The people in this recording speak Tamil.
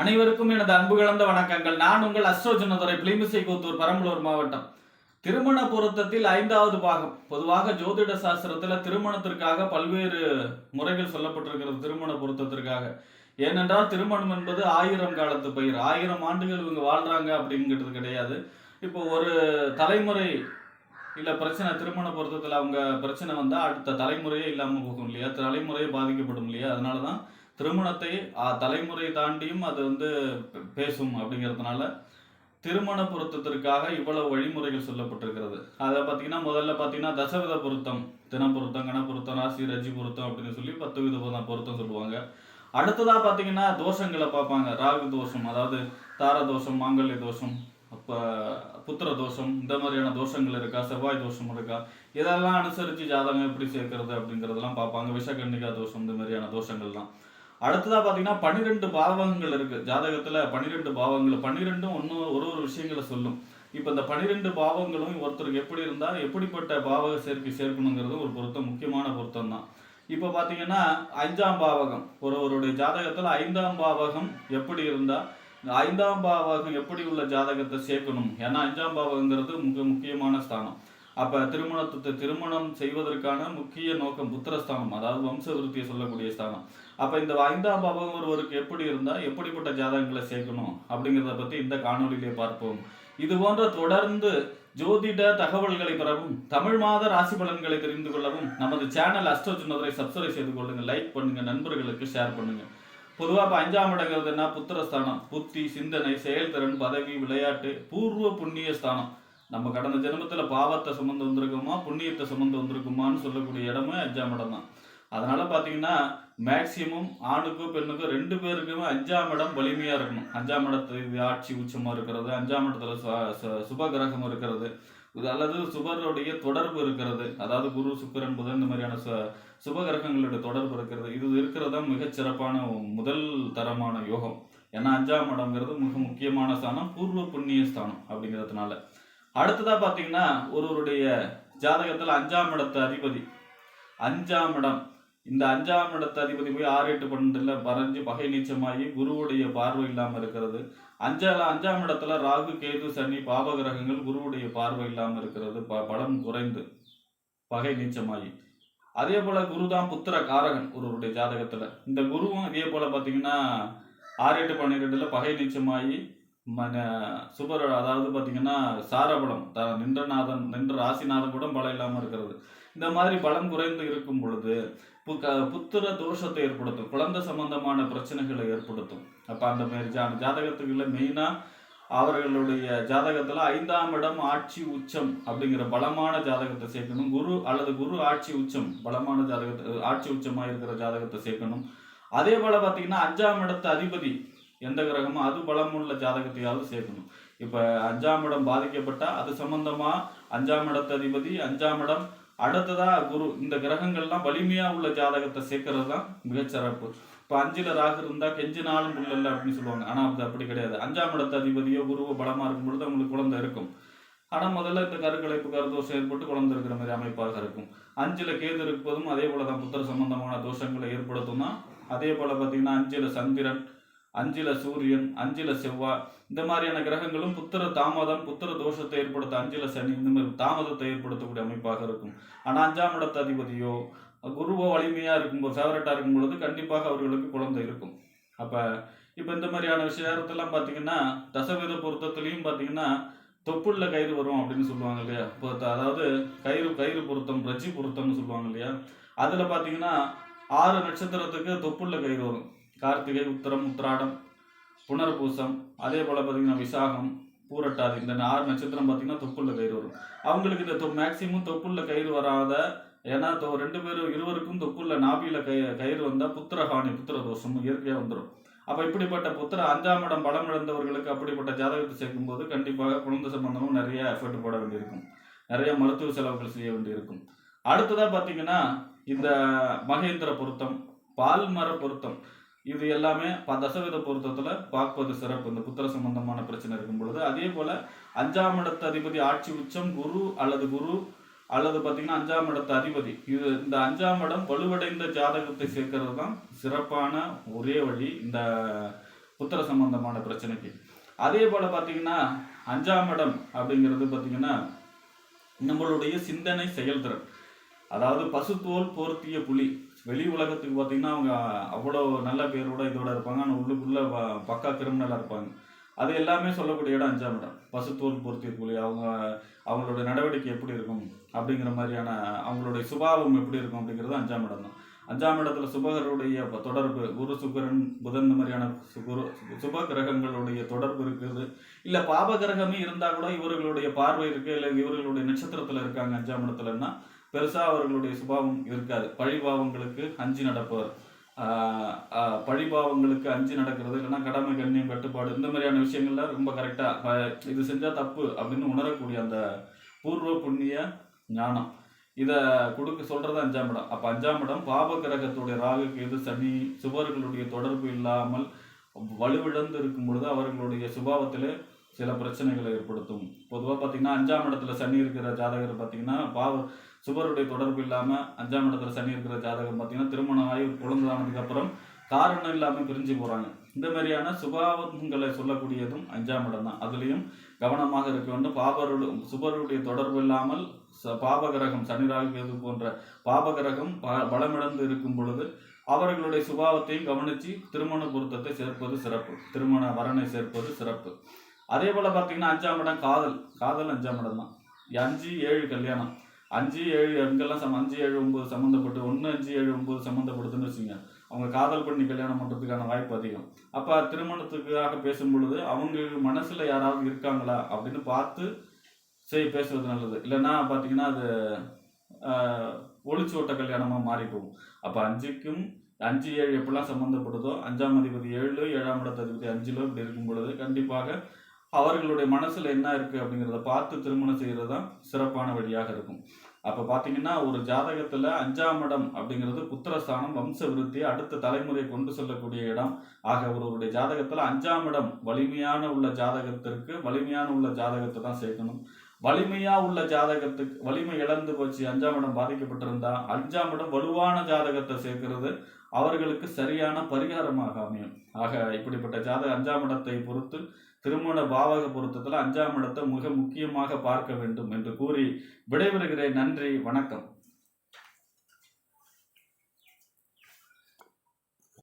அனைவருக்கும் எனது அன்பு கலந்த வணக்கங்கள். நான் உங்கள் அஸ்ட்ரோஜனதுரை பிளிமிசை கூத்தூர் பெரம்பலூர் மாவட்டம். திருமண பொருத்தத்தில் ஐந்தாவது பாகம். பொதுவாக ஜோதிட சாஸ்திரத்துல திருமணத்திற்காக பல்வேறு முறைகள் சொல்லப்பட்டிருக்கிறது திருமண பொருத்தத்திற்காக. ஏனென்றால் திருமணம் என்பது ஆயிரம் காலத்து பயிர். ஆயிரம் ஆண்டுகள் இவங்க வாழ்றாங்க அப்படிங்கிறது கிடையாது. இப்போ ஒரு தலைமுறை இல்ல பிரச்சனை திருமண பொருத்தத்தில் அவங்க பிரச்சனை வந்தால் அடுத்த தலைமுறையே இல்லாமல் போகும் இல்லையா? தலைமுறையே பாதிக்கப்படும் இல்லையா? அதனாலதான் திருமணத்தை ஆ, தலைமுறை தாண்டியும் அது வந்து பேசும் அப்படிங்கிறதுனால திருமண பொருத்தத்திற்காக இவ்வளவு வழிமுறைகள் சொல்லப்பட்டிருக்கிறது. அதை பார்த்தீங்கன்னா முதல்ல பார்த்தீங்கன்னா தசவித பொருத்தம் தினப்பொருத்தம் கணப்பொருத்தம் ராசி ரஜி பொருத்தம் அப்படின்னு சொல்லி பத்து வித பொருத்தம் சொல்லுவாங்க. அடுத்ததாக பார்த்தீங்கன்னா தோஷங்களை பார்ப்பாங்க. ராகு தோஷம் அதாவது தார தோஷம் மாங்கல்ய தோஷம் அப்போ புத்திர தோஷம் இந்த மாதிரியான தோஷங்கள் இருக்கா செவ்வாய் தோஷம் இருக்கா இதெல்லாம் அனுசரித்து ஜாதகம் எப்படி சேர்க்கறது அப்படிங்கிறதெல்லாம் பார்ப்பாங்க. விஷகன்னிகா தோஷம் இந்த மாதிரியான தோஷங்கள்லாம். அடுத்ததா பார்த்தீங்கன்னா பன்னிரெண்டு பாவங்கள் இருக்கு. ஜாதகத்துல பன்னிரெண்டு பாவங்கள் பன்னிரெண்டும் ஒன்று ஒரு ஒரு விஷயங்களை சொல்லும். இப்போ இந்த பன்னிரெண்டு பாவங்களும் ஒருத்தருக்கு எப்படி இருந்தா எப்படிப்பட்ட பாவக சேர்க்கை சேர்க்கணுங்கிறது ஒரு பொருத்தம் முக்கியமான பொருத்தம் தான். இப்போ பார்த்தீங்கன்னா அஞ்சாம் பாவகம். ஒருவருடைய ஜாதகத்துல ஐந்தாம் பாவகம் எப்படி இருந்தா ஐந்தாம் பாவகம் எப்படி உள்ள ஜாதகத்தை சேர்க்கணும்? ஏன்னா அஞ்சாம் பாவகங்கிறது மிக முக்கியமான ஸ்தானம். அப்ப திருமணத்தை திருமணம் செய்வதற்கான முக்கிய நோக்கம் புத்திரஸ்தானம். அதாவது வம்ச விருத்தியை சொல்லக்கூடிய ஸ்தானம். அப்ப இந்த ஐந்தாம் பாவம் ஒருவருக்கு எப்படி இருந்தா எப்படிப்பட்ட ஜாதகங்களை சேர்க்கணும் அப்படிங்கிறத பத்தி இந்த காணொளியிலே பார்ப்போம். இது போன்ற தொடர்ந்து ஜோதிட தகவல்களை பெறவும் தமிழ் மாத ராசி பலன்களை தெரிந்து கொள்ளவும் நமது சேனல் அஸ்ட்ரோஜுனரை சப்ஸ்கிரைப் செய்து கொள்ளுங்க லைக் பண்ணுங்க நண்பர்களுக்கு ஷேர் பண்ணுங்க. பொதுவாக இப்போ அஞ்சாம் இடங்கிறது என்ன? புத்திரஸ்தானம். புத்தி சிந்தனை செயல்திறன் பதவி விளையாட்டு பூர்வ புண்ணிய ஸ்தானம். நம்ம கடந்த ஜென்மத்தில் பாவத்தை சுமந்து வந்திருக்கோமா புண்ணியத்தை சுமந்து வந்திருக்குமான்னு சொல்லக்கூடிய இடமே அஞ்சாம் இடம் தான். அதனால பார்த்தீங்கன்னா மேக்சிமம் ஆணுக்கும் பெண்ணுக்கும் ரெண்டு பேருக்குமே அஞ்சாம் இடம் வலிமையாக இருக்கணும். அஞ்சாம் இடத்து ஆட்சி உச்சமாக இருக்கிறது அஞ்சாம் இடத்துல சு- சுப கிரகம் இருக்கிறது இது அல்லது சுபருடைய தொடர்பு இருக்கிறது. அதாவது குரு சுக்கிரன் புதன் இந்த மாதிரியான சு- சுப கிரகங்களுடைய தொடர்பு இருக்கிறது. இது இருக்கிறது தான் மிகச் சிறப்பான முதல் தரமான யோகம். ஏன்னா அஞ்சாம் இடம்ங்கிறது மிக முக்கியமான ஸ்தானம் பூர்வ புண்ணிய ஸ்தானம் அப்படிங்கிறதுனால. அடுத்ததாக பார்த்தீங்கன்னா ஒருவருடைய ஜாதகத்தில் அஞ்சாம் இடத்து அதிபதி. அஞ்சாம் இடம். இந்த அஞ்சாம் இடத்து அதிபதி போய் ஆறு எட்டு பன்னெண்டுல பறஞ்சு பகை நீச்சமாகி குருவுடைய பார்வை இல்லாமல் இருக்கிறது. அஞ்சால அஞ்சாம் இடத்துல ராகு கேது சனி பாப கிரகங்கள் குருவுடைய பார்வை இல்லாமல் இருக்கிறது. ப- பலம் குறைந்து பகை நீச்சமாகி. அதே போல குரு தான் புத்திர காரகன் ஒருவருடைய ஜாதகத்துல. இந்த குருவும் இதே போல பார்த்தீங்கன்னா ஆறு எட்டு பன்னிரெண்டுல பகை நீச்சமாகி மன சுபர் அதாவது பார்த்தீங்கன்னா சாரபடம் த நின்றநாதன் நின்ற ராசிநாதன் கூட பலம் இல்லாமல் இருக்கிறது. இந்த மாதிரி பலம் குறைந்து இருக்கும் பொழுது பு- க- புத்திர தோஷத்தை ஏற்படுத்தும் குழந்தை சம்பந்தமான பிரச்சனைகளை ஏற்படுத்தும். அப்போ அந்த மாதிரி ஜா ஜாதகத்துக்குள்ள மெயினாக அவர்களுடைய ஜாதகத்தில் ஐந்தாம் இடம் ஆட்சி உச்சம் அப்படிங்கிற பலமான ஜாதகத்தை சேர்க்கணும். குரு அல்லது குரு ஆட்சி உச்சம் பலமான ஜாதகத்தை ஆட்சி உச்சமாக இருக்கிற ஜாதகத்தை சேர்க்கணும். அதே போல் பார்த்தீங்கன்னா அஞ்சாம் இடத்து அதிபதி எந்த கிரகமோ அது பலமுள்ள ஜாதகத்தையாவது சேர்க்கணும். இப்போ அஞ்சாம் இடம் பாதிக்கப்பட்டா அது சம்பந்தமா அஞ்சாம் இடத்ததிபதி அஞ்சாம் இடம் அடுத்ததா குரு. இந்த கிரகங்கள்லாம் வலிமையா உள்ள ஜாதகத்தை சேர்க்கறது தான் மிகச்சிறப்பு இப்போ அஞ்சில் ராகு கெஞ்சி கெஞ்சினாலும் புள்ளல்ல அப்படின்னு சொல்லுவாங்க. ஆனால் அது அப்படி கிடையாது. அஞ்சாம் இடத்த அதிபதியோ குருவோ பலமா இருக்கும் பொழுது உங்களுக்கு குழந்தை இருக்கும். ஆனால் முதல்ல இந்த கருக்கலைப்பு கருதோஷம் ஏற்பட்டு குழந்தை இருக்கிற மாதிரி அமைப்பாக இருக்கும். அஞ்சில் கேது இருப்பதும் அதே போலதான் புத்திர சம்பந்தமான தோஷங்களை ஏற்படுத்தும் தான் அதே போல் பார்த்தீங்கன்னா அஞ்சில் சந்திரன் அஞ்சில சூரியன் அஞ்சில செவ்வாய் இந்த மாதிரியான கிரகங்களும் புத்திர தாமதம் புத்திர தோஷத்தை ஏற்படுத்த அஞ்சில சனி இந்த மாதிரி தாமதத்தை ஏற்படுத்தக்கூடிய அமைப்பாக இருக்கும். ஆனால் அஞ்சாம் இடத்த அதிபதியோ குருவோ வலிமையாக இருக்கும்போது ஃபேவரட்டாக இருக்கும் பொழுது கண்டிப்பாக அவர்களுக்கு குழந்தை இருக்கும். அப்போ இப்போ இந்த மாதிரியான விஷயத்தெல்லாம் பார்த்தீங்கன்னா தசவித பொருத்தத்துலேயும் பார்த்தீங்கன்னா தொப்புள்ள கயிறு வரும் அப்படின்னு சொல்லுவாங்க இல்லையா? இப்போ அதாவது கயிறு கயிறு பொருத்தம் ரஜி பொருத்தம்னு சொல்லுவாங்க இல்லையா? அதில் பார்த்தீங்கன்னா ஆறு நட்சத்திரத்துக்கு தொப்புள்ள கயிறு வரும். கார்த்திகை உத்தரம் உத்திராடம் புனர்பூசம் அதே போல் பார்த்திங்கன்னா விசாகம் பூரட்டாது இந்த ஆறு நட்சத்திரம் பார்த்திங்கன்னா தொப்புள்ள கயிறு வரும். அவங்களுக்கு இந்த தொ மேக்சிமம் தொப்புள்ள கயிறு வராத ஏன்னா தொ- ரெண்டு பேரும் இருவருக்கும் தொப்புள்ள நாபியில் கய கயிறு வந்தால் புத்திரஹானி புத்திர தோஷம் இயற்கையாக வந்துடும் அப்போ இப்படிப்பட்ட புத்திர அஞ்சாம் இடம் பலம் இழந்தவர்களுக்கு அப்படிப்பட்ட ஜாதகத்தை சேர்க்கும்போது கண்டிப்பாக குழந்தை சம்பந்தமும் நிறைய எஃபர்ட் போட வேண்டியிருக்கும். நிறைய மருத்துவ செலவுகள் செய்ய வேண்டியிருக்கும். அடுத்ததாக பார்த்தீங்கன்னா இந்த மகேந்திர பொருத்தம் பால்மர பொருத்தம். இது எல்லாமே ப- தசவித பொருத்தத்துல பார்ப்பது சிறப்பு. இந்த புத்திர சம்பந்தமான பிரச்சனை இருக்கும் பொழுது அதே போல அஞ்சாம் இடத்து அதிபதி ஆட்சி உச்சம் குரு அல்லது குரு அல்லது பார்த்தீங்கன்னா அஞ்சாம் இடத்து அதிபதி. இது இந்த அஞ்சாம் இடம் வலுவடைந்த ஜாதகத்தை சேர்க்கிறது தான் சிறப்பான ஒரே வழி இந்த புத்திர சம்பந்தமான பிரச்சனைக்கு. அதே போல பார்த்தீங்கன்னா அஞ்சாம் இடம் அப்படிங்கிறது பார்த்தீங்கன்னா நம்மளுடைய சிந்தனை செயல்திறன். அதாவது பசுத்தோல் போர்த்திய புலி. வெளி உலகத்துக்கு பார்த்தீங்கன்னா அவங்க அவ்வளோ நல்ல பேரோட இதோட இருப்பாங்க. ஆனால் உள்ளுக்குள்ள பக்கா கிரிமினலாக இருப்பாங்க. அது எல்லாமே சொல்லக்கூடிய இடம் அஞ்சாம் இடம். பசுத்தோல் பொருத்திய அவங்க அவங்களோட நடவடிக்கை எப்படி இருக்கும் அப்படிங்கிற மாதிரியான அவங்களுடைய சுபாவம் எப்படி இருக்கும் அப்படிங்கிறது அஞ்சாம் இடம் தான். அஞ்சாம் இடத்துல சுபகருடைய தொடர்பு குரு சுக்கரன் புதன் மாதிரியான சு- குரு சுப கிரகங்களுடைய தொடர்பு இருக்குது. இல்லை பாப கிரகமே இருந்தால் கூட இவர்களுடைய பார்வை இருக்குது இல்லை இவர்களுடைய நட்சத்திரத்தில் இருக்காங்க அஞ்சாம் இடத்துலன்னா பெருசாக அவர்களுடைய சுபாவம் இருக்காது. பழிபாவங்களுக்கு அஞ்சு நடப்பவர். பழிபாவங்களுக்கு அஞ்சு நடக்கிறது. இல்லைன்னா கடமை கண்ணியம் கட்டுப்பாடு இந்த மாதிரியான விஷயங்கள்ல ரொம்ப கரெக்டாக இது செஞ்சால் தப்பு அப்படின்னு உணரக்கூடிய அந்த பூர்வ புண்ணிய ஞானம். இதை கொடுக்க சொல்கிறது அஞ்சாம் இடம். அப்போ அஞ்சாம் இடம் பாப கிரகத்துடைய ராகு கேது சனி சுபர்களுடைய தொடர்பு இல்லாமல் வலுவிழந்து இருக்கும் பொழுது அவர்களுடைய சுபாவத்தில் சில பிரச்சனைகளை ஏற்படுத்தும். பொதுவாக பார்த்தீங்கன்னா அஞ்சாம் இடத்துல சனி இருக்கிற ஜாதகர் பார்த்தீங்கன்னா பாவ சுபருடைய தொடர்பு இல்லாமல் அஞ்சாம் இடத்துல சனி இருக்கிற ஜாதகம் பார்த்தீங்கன்னா திருமணம் ஆகி ஒரு அப்புறம் காரணம் இல்லாமல் பிரிஞ்சு போகிறாங்க இந்த மாதிரியான சுபாவங்களை சொல்லக்கூடியதும் அஞ்சாம் இடம் தான். அதுலேயும் கவனமாக இருக்க வேண்டும். பாபருடைய சுபருடைய தொடர்பு இல்லாமல் ச- பாபகிரகம் சனி கேது போன்ற பாபகிரகம் ப பலமிழந்து இருக்கும் பொழுது அவர்களுடைய சுபாவத்தையும் கவனித்து திருமண பொருத்தத்தை சேர்ப்பது சிறப்பு. திருமண வரனை சேர்ப்பது சிறப்பு. அதே போல் பார்த்தீங்கன்னா அஞ்சாம் இடம் காதல். காதல் அஞ்சாம் இடம் தான். அஞ்சு ஏழு கல்யாணம். அஞ்சு ஏழு எண்கள்லாம் சம அஞ்சு ஏழு ஒம்பது சம்மந்தப்பட்டு ஒன்று அஞ்சு ஏழு ஒம்பது சம்மந்தப்படுதுன்னு வச்சுங்க. அவங்க காதல் பண்ணி கல்யாணம் பண்ணுறதுக்கான வாய்ப்பு அதிகம். அப்போ திருமணத்துக்காக பேசும் பொழுது அவங்க மனசில் யாராவது இருக்காங்களா அப்படின்னு பார்த்து சரி பேசுவது நல்லது. இல்லைன்னா பார்த்தீங்கன்னா அது ஒளிச்சோட்ட கல்யாணமாக மாறி போகும் அப்போ அஞ்சுக்கும் அஞ்சு ஏழு எப்படிலாம் சம்மந்தப்படுதோ அஞ்சாம் அதிபதி ஏழு ஏழாம் இடத்து அதிபதி அஞ்சிலோ இப்படி இருக்கும் பொழுது கண்டிப்பாக அவர்களுடைய மனசில் என்ன இருக்குது அப்படிங்கிறத பார்த்து திருமணம் செய்கிறது தான் சிறப்பான வழியாக இருக்கும். அப்போ பார்த்தீங்கன்னா ஒரு ஜாதகத்தில் அஞ்சாம் இடம் அப்படிங்கிறது புத்திரஸ்தானம் வம்ச விருத்தி அடுத்த தலைமுறை கொண்டு செல்லக்கூடிய இடம். ஆக ஒருவருடைய ஜாதகத்தில் அஞ்சாம் இடம் வலிமையான உள்ள ஜாதகத்திற்கு வலிமையான உள்ள ஜாதகத்தை தான் சேர்க்கணும். வலிமையா உள்ள ஜாதகத்துக்கு வலிமை இழந்து போச்சு அஞ்சாம் இடம் பாதிக்கப்பட்டிருந்தா அஞ்சாம் இடம் வலுவான ஜாதகத்தை சேர்க்கிறது அவர்களுக்கு சரியான பரிகாரமாக அமையும். ஆக இப்படிப்பட்ட ஜாதக அஞ்சாம் இடத்தை பொறுத்து திருமண பாவக பொருத்தத்தில் அஞ்சாம் இடத்தை மிக முக்கியமாக பார்க்க வேண்டும் என்று கூறி விடைபெறுகிறேன். நன்றி வணக்கம்.